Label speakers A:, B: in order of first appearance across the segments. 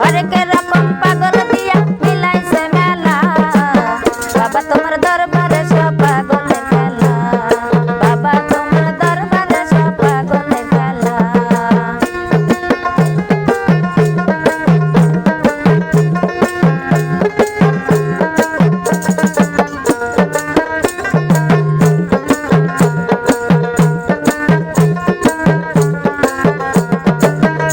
A: হরেক রকম পাগল দিয়া মিলাইছে মেলা। বাবা তোমার দরবারে সব পাগলের খেলা বাবা তোমার দরবারে সব পাগলের খেলা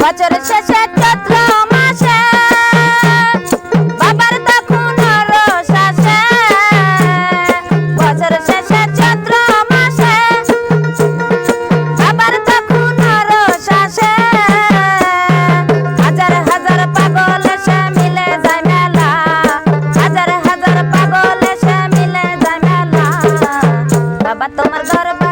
A: বছর শেষে বাবা তোমার দরবারে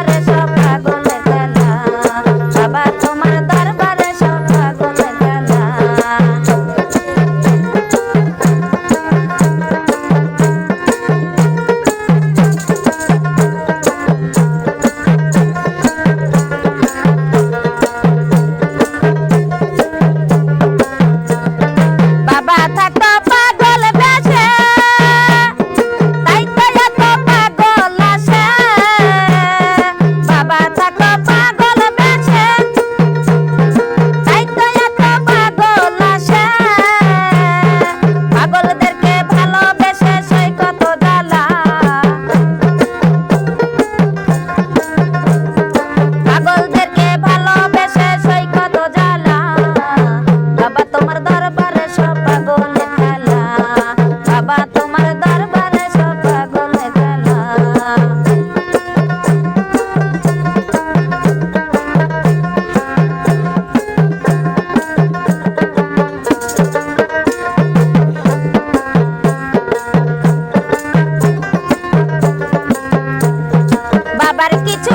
A: আবার কিছু